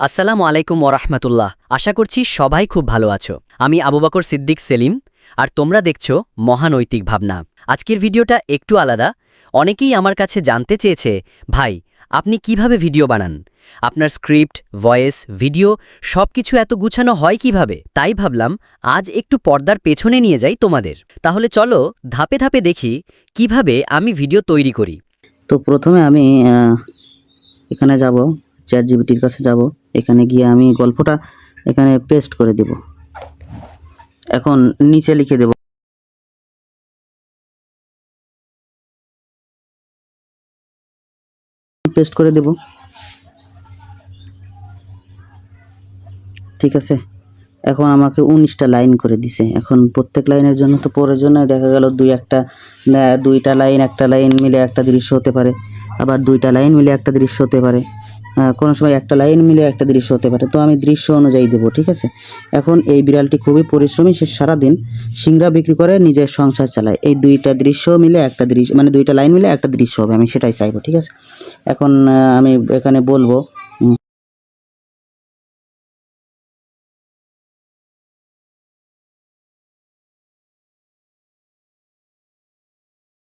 আসসালামু আলাইকুম ওরহমতুল্লাহ। আশা করছি সবাই খুব ভালো আছো। আমি আবু বকর সিদ্দিক সেলিম, আর তোমরা দেখছ মহানৈতিক ভাবনা। আজকের ভিডিওটা একটু আলাদা। অনেকেই আমার কাছে জানতে চেয়েছে, ভাই, আপনি কীভাবে ভিডিও বানান? আপনার স্ক্রিপ্ট, ভয়েস, ভিডিও সব কিছু এত গুছানো হয় কীভাবে? তাই ভাবলাম, আজ একটু পর্দার পেছনে নিয়ে যাই তোমাদের। তাহলে চলো ধাপে ধাপে দেখি কীভাবে আমি ভিডিও তৈরি করি। তো প্রথমে আমি এখানে যাব। চ্যাট জিবিটির কাছে যাব। এখানে গিয়ে আমি গল্পটা এখানে পেস্ট করে দেব। এখন নিচে লিখে দেব। পেস্ট করে দেব। ঠিক আছে? এখন আমাকে উনিশটা লাইন করে দিছে। এখন প্রত্যেক লাইনের জন্য তো প্রয়োজনে দেখা গেল দুই একটা, দুইটা লাইন একটা লাইন মিলে একটা দৃশ্য হতে পারে। আবার দুইটা লাইন মিলে একটা দৃশ্য হতে পারে। কোনো সময় একটা লাইন মিলে একটা দৃশ্য হতে পারে। তো আমি দৃশ্য অনুযায়ী দেবো ঠিক আছে? এখন এই বিড়ালটি খুবই পরিশ্রমী সে সারাদিন সিংড়া বিক্রি করে নিজের সংসার চালায়। এই দুইটা দৃশ্য মিলে একটা দৃশ্য মানে দুইটা লাইন মিলে একটা দৃশ্য হবে আমি সেটাই চাইব ঠিক আছে? এখন আমি এখানে বলব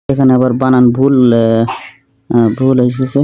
এখানে আবার বানান ভুল ভুল হ্যাঁ, ঠিক।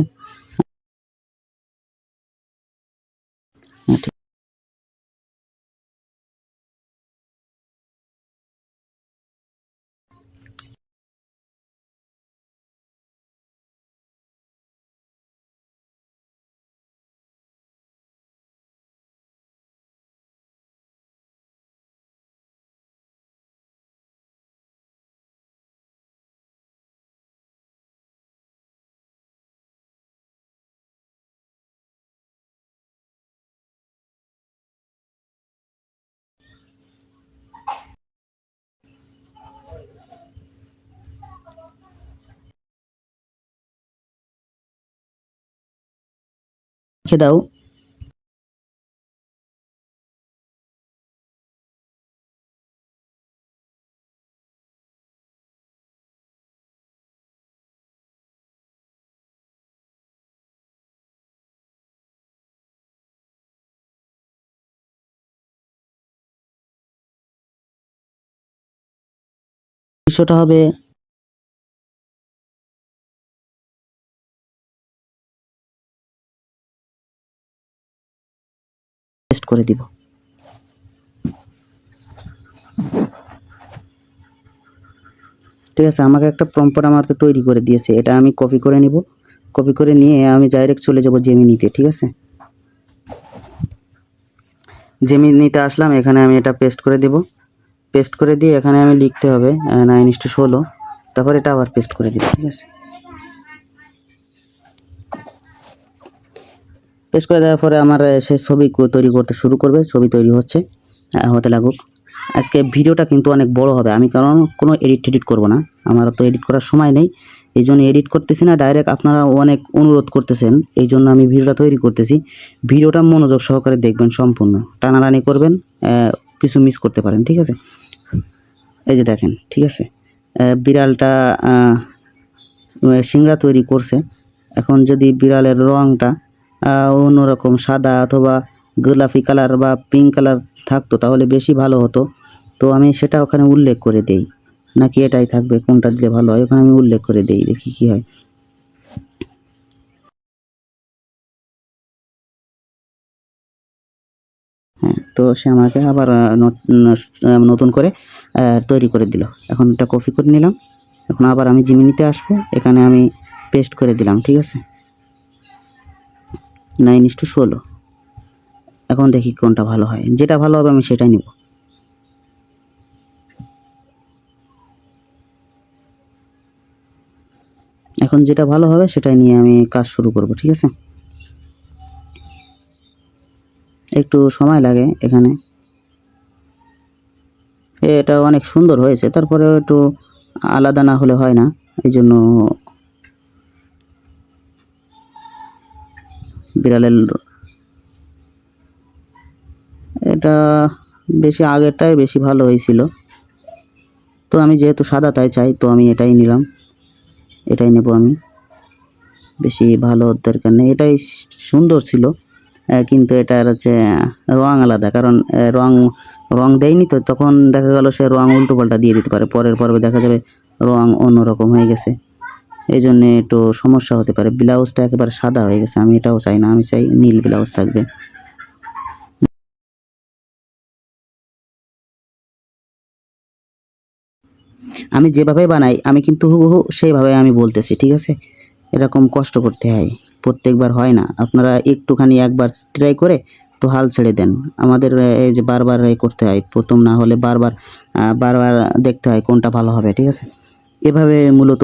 লিখে দাও। দৃশ্যটা হবে করে দিব। ঠিক আছে, আমাকে একটা প্রম্পট আমার তো তৈরি করে দিয়েছে, এটা আমি কপি করে নিব। কপি করে নিয়ে আমি ডাইরেক্ট চলে যাব জেমিনিতে ঠিক আছে? জেমিনিতে আসলাম, এখানে আমি এটা পেস্ট করে দেব। পেস্ট করে দিয়ে এখানে আমি লিখতে হবে নাইন ইস টু ষোলো, তারপর এটা আবার পেস্ট করে দিব, ঠিক আছে? পেস্ট করে দেওয়ার পরে আমার সে ছবি তৈরি করতে শুরু করবে। ছবি তৈরি হচ্ছে আহ, হতে লাগুক। আজকে ভিডিওটা কিন্তু অনেক বড় হবে। আমি কারণ কোনো এডিট টেডিট করব না। আমার তো এডিট করার সময় নেই। এই জন্য এডিট করতেছি না। ডাইরেক্ট আপনারা অনেক অনুরোধ করতেছেন। এই জন্য আমি ভিডিওটা তৈরি করতেছি। ভিডিওটা মনোযোগ সহকারে দেখবেন সম্পূর্ণ। টানাটানি করবেন কিছু মিস করতে পারেন ঠিক আছে? এই যে দেখেন ঠিক আছে? বিড়ালটা সিংড়া তৈরি করছে। এখন যদি বিড়ালের রঙটা অন্যরকম সাদা অথবা গোলাপি কালার বা পিঙ্ক কালার থাকতো, তাহলে বেশি ভালো হতো। তো আমি সেটা ওখানে উল্লেখ করে দেই। নাকি এটাই থাকবে? কোনটা দিলে ভালো হয়? ওখানে আমি উল্লেখ করে দেই, দেখি কি হয়। হ্যাঁ তো সে আমাকে আবার নতুন করে তৈরি করে দিল। এখন এটা কপি করে নিলাম। এখন আবার আমি জিমিনিতে আসব। এখানে আমি পেস্ট করে দিলাম, ঠিক আছে? নাইন ইস টু ষোলো। এখন দেখি কোনটা ভালো হয়। যেটা ভালো হবে আমি সেটাই নিব। এখন যেটা ভালো হবে সেটাই নিয়ে আমি কাজ শুরু করব, ঠিক আছে? একটু সময় লাগে এখানে। এটা অনেক সুন্দর হয়েছে তারপরে একটু আলাদা না হলে হয় না এই জন্য বিড়ালের এটা বেশি আগেরটাই বেশি ভালো হয়েছিল। তো আমি যেহেতু সাদা তাই চাই, তো আমি এটাই নিলাম। এটাই নেব আমি। বেশি ভালো দরকার নেই। এটাই সুন্দর ছিল। কিন্তু এটার হচ্ছে, রং আলাদা। কারণ রং রং দেয়নি তো, তখন দেখা গেল সে রং উল্টো পাল্টা দিয়ে দিতে পারে। পরের পর্বে দেখা যাবে রং অন্যরকম হয়ে গেছে। এই জন্য একটু সমস্যা হতে পারে। ব্লাউজটা একেবারে সাদা হয়ে গেছে, আমি এটাও চাই না, আমি চাই নীল ব্লাউজ থাকবে। আমি যেভাবে বানাই, আমি কিন্তু হুবহু সেইভাবে আমি বলতেছি, ঠিক আছে? এরকম কষ্ট করতে হয়, প্রত্যেকবার হয় না। আপনারা একটুখানি একবার ট্রাই করে তো হাল ছেড়ে দেন। আমাদের এই যে বারবার করতে হয়, প্রথম না হলে বারবার বারবার দেখতে হয় কোনটা ভালো হবে, ঠিক আছে? এভাবে মূলত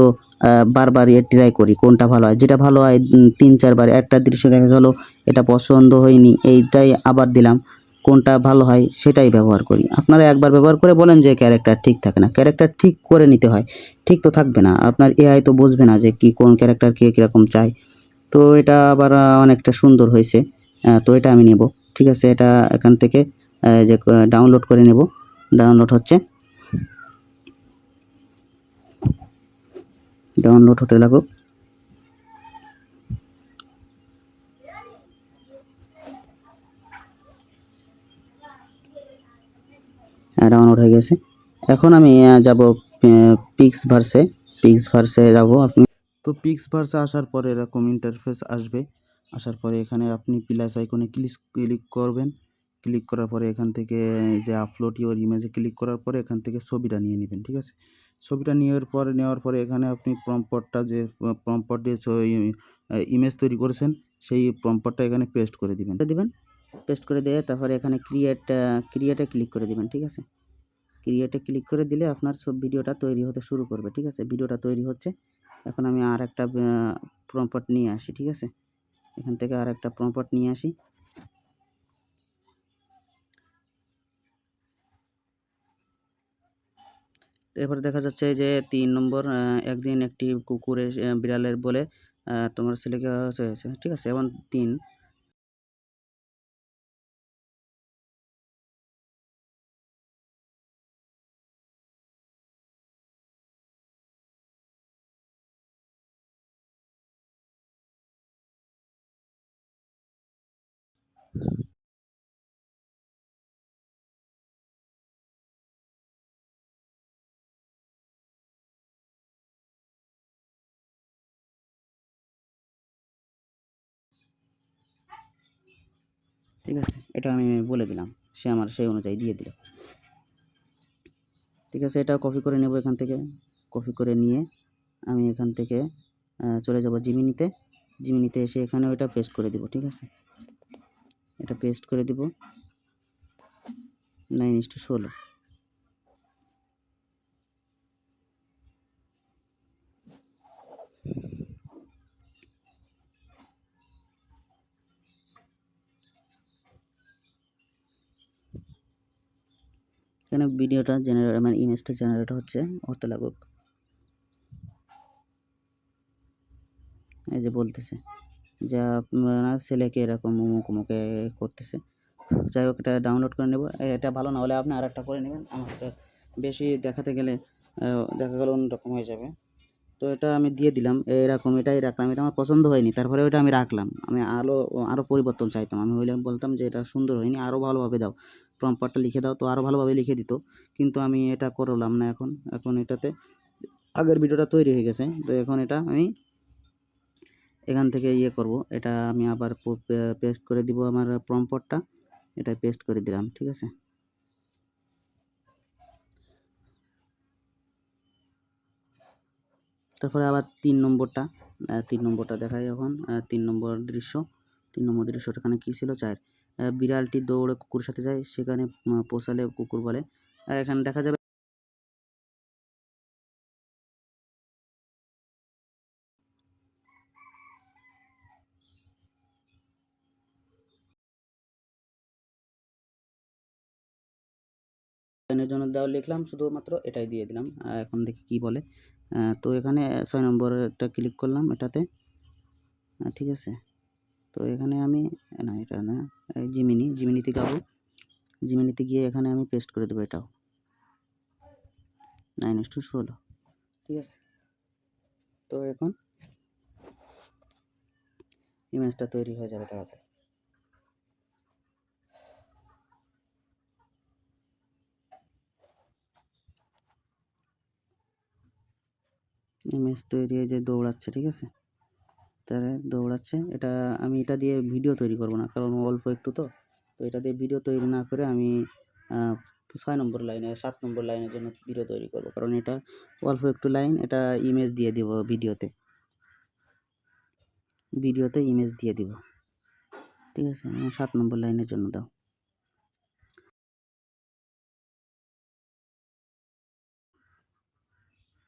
বারবার এ ট্রাই করি, কোনটা ভালো হয়? যেটা ভালো হয় তিন চারবার একটা দৃশ্য দেখা গেলো, এটা পছন্দ হয়নি, এইটাই আবার দিলাম, কোনটা ভালো হয় সেটাই ব্যবহার করি। আপনারা একবার ব্যবহার করে বলেন যে ক্যারেক্টার ঠিক থাকে না ক্যারেক্টার ঠিক করে নিতে হয়, ঠিক তো থাকবে না, আপনার এআই তো বুঝবে না যে কি, কোন ক্যারেক্টার কে কীরকম চায়। তো এটা আবার অনেকটা সুন্দর হয়েছে তো এটা আমি নেব, ঠিক আছে, এটা এখান থেকে যে ডাউনলোড করে নেব ডাউনলোড হচ্ছে। ডাউনলোড হতে লাগুক ডাউনলোড হয়ে গেছে। এখন আমি যাব পিক্স ভার্সে পিক্স ভার্সে যাব। আপনি তো পিক্স ভার্সে আসার পরে এরকম ইন্টারফেস আসবে। আসার পরে এখানে আপনি প্লাস আইকনে ক্লিক ক্লিক করবেন। ক্লিক করার পরে এখান থেকে যে আপলোড ইওর ইমেজে ক্লিক করার পরে এখান থেকে ছবিটা নিয়ে নেবেন, ঠিক আছে? ছবিটা নেওয়ার পরে নেওয়ার পরে এখানে আপনি প্রম্পটটা যে প্রম্পট দিয়ে ইমেজ তৈরি করেছেন, সেই প্রম্পটটা এখানে পেস্ট করে দিবেন। দিবেন পেস্ট করে দিয়ে তারপরে এখানে ক্রিয়েট ক্রিয়েটে ক্লিক করে দিবেন, ঠিক আছে? ক্রিয়েটে ক্লিক করে দিলে আপনার সব ভিডিওটা তৈরি হতে শুরু করবে, ঠিক আছে? ভিডিওটা তৈরি হচ্ছে। এখন আমি আর একটা প্রম্পট নিয়ে আসি, ঠিক আছে? এখান থেকে আর একটা প্রম্পট নিয়ে আসি। এরপর দেখা যাচ্ছে যে তিন নম্বর একদিন একটি কুকুরের বিড়ালের বলে তোমার ছেলেকে হয়েছে, ঠিক আছে? এবং তিন ঠিক আছে? এটা আমি বলে দিলাম। সে আমার, সেই অনুযায়ী দিয়ে দিল। ঠিক আছে এটা কপি করে নেব এখান থেকে। কপি করে নিয়ে আমি এখান থেকে চলে যাব জিমিনিতে। জিমিনিতে এসে এখানে ওইটা পেস্ট করে দিব, ঠিক আছে? এটা পেস্ট করে দিব। নাইন ইস টু ষোলো এখানে ভিডিওটা জেনারেট মানে ইমেজটা জেনারেট হচ্ছে হতে লাগুক এই যে বলতেছে, যে আপনার ছেলেকে এরকম অমুক অমুকে করতেছে। যাই হোক, এটা ডাউনলোড করে নেব। এটা ভালো না হলে আপনি আর একটা করে নেবেন। আমাকে বেশি দেখাতে গেলে দেখা গেল অন্যরকম হয়ে যাবে। তো এটা আমি দিয়ে দিলাম। এরকম এটাই রাখলাম। এটা আমার পছন্দ হয়নি। তারপরে ওটা আমি রাখলাম। আমি আরও আরও পরিবর্তন চাইতাম। আমি হইলে বলতাম যে এটা সুন্দর হয়নি। আরও ভালোভাবে দাও। প্রম্পটটা লিখে দাও, তো আরও ভালোভাবে লিখে দিত। কিন্তু আমি এটা করলাম না এখন। এখন এটাতে আগের ভিডিওটা তৈরি হয়ে গেছে। তো এখন এটা আমি এখান থেকে ইয়ে করব। এটা আমি আবার পেস্ট করে দিব আমার প্রম্পটটা এটা পেস্ট করে দিলাম, ঠিক আছে? তারপরে আবার তিন নম্বরটা তিন নম্বরটা দেখাই এখন। তিন নম্বর দৃশ্য। তিন নম্বর দৃশ্যটা এখানে কী ছিল? চার বিড়ালটি দৌড়ে কুকুরের সাথে যায়, সেখানে পোষালে কুকুর বলে। আর এখানে দেখা যাবে জন্য দেওয়া লিখলাম, শুধুমাত্র এটাই দিয়ে দিলাম। আর এখন দেখি কি বলে। তো এখানে ছয় নম্বরটা ক্লিক করলাম এটাতে। ঠিক আছে। তো এখানে আমি, না, এটা না এই জিমিনি, জিমিনিতে গাবো জিমিনিতে গিয়ে এখানে আমি পেস্ট করে দেবো এটাও। নাইন এস টু ষোলো। ঠিক আছে? তো এখন ইমেজটা তৈরি হয়ে যাবে তাড়াতাড়ি। ইমেজ তৈরি হয়ে যে দৌড়াচ্ছে, ঠিক আছে? তাহলে দৌড়াচ্ছে। এটা আমি এটা দিয়ে ভিডিও তৈরি করব না, কারণ অল্প একটু তো। তো এটা দিয়ে ভিডিও তৈরি না করে আমি ছয় নম্বর লাইনে, সাত নম্বর লাইনের জন্য ভিডিও তৈরি করব। কারণ এটা অল্প একটু লাইন, এটা ইমেজ দিয়ে দিব ভিডিওতে। ভিডিওতে ইমেজ দিয়ে দিব। ঠিক আছে? সাত নম্বর লাইনের জন্য দাও।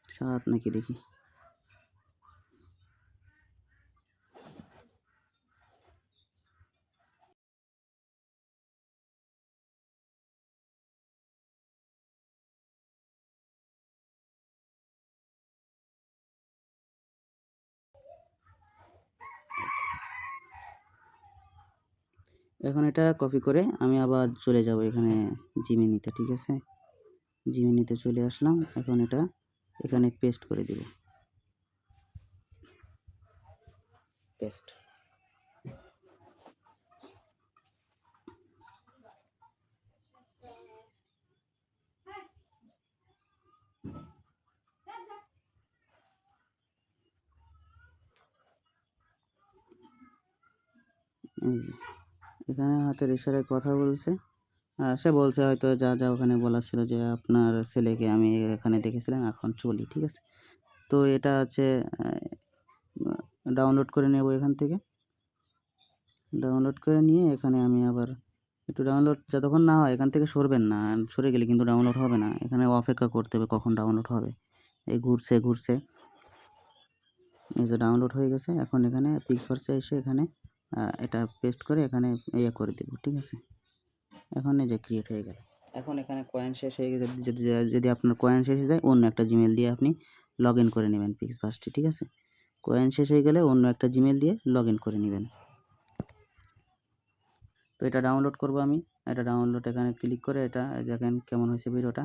সাত নাকি দেখি। এখন এটা কপি করে আমি আবার চলে যাব এখানে জিমিনিতে ঠিক আছে? জিমিনিতে চলে আসলাম, এখন এটা এখানে পেস্ট করে দিব। পেস্ট এই যে। এখানে হাতের ইশারায় কথা বলছে। সে বলছে হয়তো যা যা ওখানে বলা ছিল যে আপনার ছেলেকে আমি এখানে দেখেছিলাম, এখন চলি, ঠিক আছে? তো এটা হচ্ছে ডাউনলোড করে নেব এখান থেকে। ডাউনলোড করে নিয়ে এখানে আমি আবার একটু ডাউনলোড যতক্ষণ না হয় এখান থেকে সরবেন না, সরে গেলে কিন্তু ডাউনলোড হবে না। এখানে অপেক্ষা করতে হবে কখন ডাউনলোড হবে। এই ঘুরছে ঘুরছে। এই যে ডাউনলোড হয়ে গেছে, এখন এখানে পিক্সভার্সে এসে এখানে এটা পেস্ট করে এখানে ইয়ে করে দেবো, ঠিক আছে? এখন এই যে ক্রিয়েট হয়ে গেল। এখন এখানে কয়েন শেষ হয়ে গেছে, যদি যদি আপনার কয়েন শেষ হয়ে যায়, অন্য একটা জিমেল দিয়ে আপনি লগ ইন করে নেবেন পিক্সভার্সটি ঠিক আছে? কয়েন শেষ হয়ে গেলে অন্য একটা জিমেল দিয়ে লগ ইন করে নেবেন। তো এটা ডাউনলোড করব আমি। এটা ডাউনলোড এখানে ক্লিক করে এটা দেখেন কেমন হয়েছে ভিডিওটা।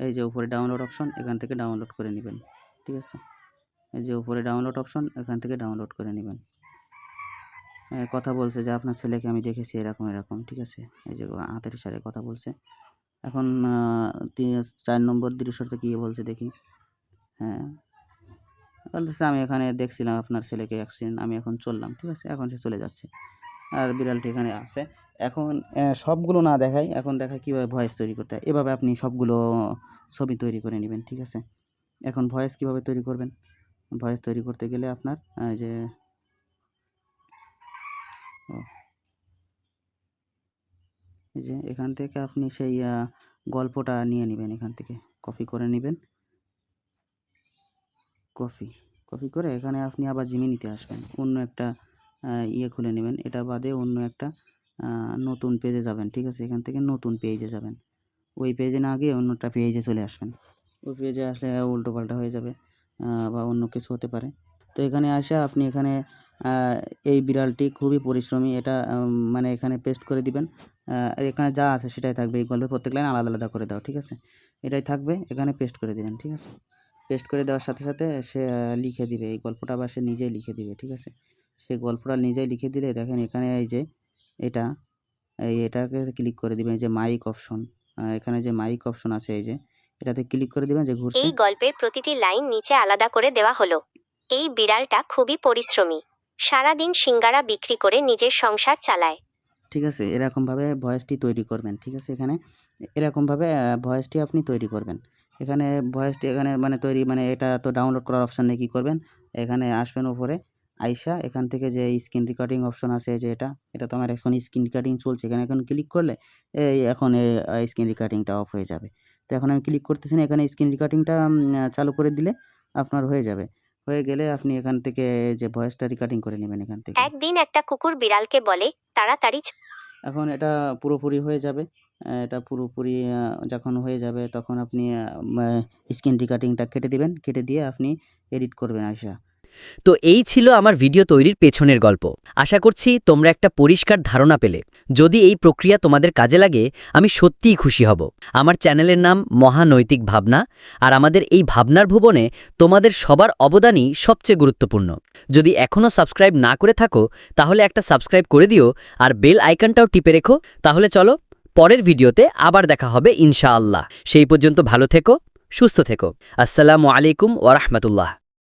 এই যে উপরে ডাউনলোড অপশন এখান থেকে ডাউনলোড করে নেবেন, ঠিক আছে? এই যে উপরে ডাউনলোড অপশন এখান থেকে ডাউনলোড করে নেবেন। কথা বলছে যে, আপনার ছেলেকে আমি দেখেছি এরকম এরকম। ঠিক আছে? এই যে হাতের ইশারায় কথা বলছে। এখন চার নম্বর দৃশ্যটা কী বলছে দেখি। হ্যাঁ? বলতেছে, আমি এখানে দেখছিলাম আপনার ছেলেকে অ্যাক্সিডেন্ট আমি এখন চললাম। ঠিক আছে? এখন সে চলে যাচ্ছে। আর বিড়ালটি এখানে আছে। এখন সবগুলো না দেখাই, এখন দেখাই কীভাবে ভয়েস তৈরি করতে হয়। এভাবে আপনি সবগুলো ছবি তৈরি করে নেবেন, ঠিক আছে? এখন ভয়েস কীভাবে তৈরি করবেন? ভয়েস তৈরি করতে গেলে আপনার যে এই যে এখান থেকে আপনি সেই গল্পটা নিয়ে নেবেন এখান থেকে। কপি করে নেবেন। কপি কপি করে এখানে আপনি আবার জিমিনিতে আসবেন। অন্য একটা ইয়ে খুলে নেবেন। এটা বাদে অন্য একটা নতুন পেজে যাবেন, ঠিক আছে? এখান থেকে নতুন পেজে যাবেন। ওই পেজে না গিয়ে অন্যটা পেজে চলে আসবেন। ওই পেজে আসলে উল্টো পাল্টা হয়ে যাবে বা অন্য কিছু হতে পারে। তো এখানে আসা, আপনি এখানে এই বিড়ালটি খুবই পরিশ্রমী। এটা মানে এখানে পেস্ট করে দিবেন। এখানে যা আছে সেটাই থাকবে। এই গল্পের প্রত্যেক লাইন আলাদা আলাদা করে দাও, ঠিক আছে? এটাই থাকবে। এখানে পেস্ট করে দিবেন, ঠিক আছে? পেস্ট করে দেওয়ার সাথে সাথে সে লিখে দিবে। এই গল্পটা আবার সে নিজেই লিখে দিবে, ঠিক আছে? সেই গল্পটা নিজেই লিখে দিলে দেখেন এখানে এই যে এটা, এই এটাকে ক্লিক করে দিবেন। যে মাইক অপশন এখানে যে মাইক অপশন আছে এই যে, এটাতে ক্লিক করে দিবেন যে ঘুরছে। এই গল্পের প্রতিটি লাইন নিচে আলাদা করে দেওয়া হলো। এই বিড়ালটা খুবই পরিশ্রমী। সারাদিন সিঙ্গারা বিক্রি করে নিজের সংসার চালায়। ঠিক আছে, এরকমভাবে ভয়েসটি তৈরি করবেন, ঠিক আছে? এখানে এরকমভাবে ভয়েসটি আপনি তৈরি করবেন। এখানে ভয়েসটি এখানে মানে তৈরি মানে এটা তো ডাউনলোড করার অপশান নেই, কী করবেন? এখানে আসবেন উপরে, আইসা, এখান থেকে যে স্ক্রিন রেকর্ডিং অপশন আছে যে এটা এটা তো আমার এখন স্ক্রিন রেকর্ডিং চলছে। এখানে এখন ক্লিক করলে এই এখন স্ক্রিন রেকর্ডিংটা অফ হয়ে যাবে। তো এখন আমি ক্লিক করতেছি না, এখানে স্ক্রিন রেকর্ডিংটা চালু করে দিলে আপনার হয়ে যাবে। হয়ে গেলে আপনি এখান থেকে যে ভয়েসটা রেকর্ডিং করে নেবেন এখান থেকে। একদিন একটা কুকুর বিড়ালকে বলে তাড়াতাড়ি এখন এটা পুরোপুরি হয়ে যাবে। এটা পুরোপুরি যখন হয়ে যাবে তখন আপনি স্ক্রিন রেকর্ডিংটা কেটে দিবেন। কেটে দিয়ে আপনি এডিট করবেন আশা তো এই ছিল আমার ভিডিও তৈরির পেছনের গল্প। আশা করছি তোমরা একটা পরিষ্কার ধারণা পেলে। যদি এই প্রক্রিয়া তোমাদের কাজে লাগে, আমি সত্যিই খুশি হব। আমার চ্যানেলের নাম মহানৈতিক ভাবনা, আর আমাদের এই ভাবনার ভুবনে তোমাদের সবার অবদানই সবচেয়ে গুরুত্বপূর্ণ। যদি এখনও সাবস্ক্রাইব না করে থাকো, তাহলে একটা সাবস্ক্রাইব করে দিও, আর বেল আইকনটাও টিপে রেখো। তাহলে চলো, পরের ভিডিওতে আবার দেখা হবে, ইনশাআল্লাহ। সেই পর্যন্ত ভালো থেকো, সুস্থ থেকো। আসসালামু আলাইকুম ওরহমতুল্লাহ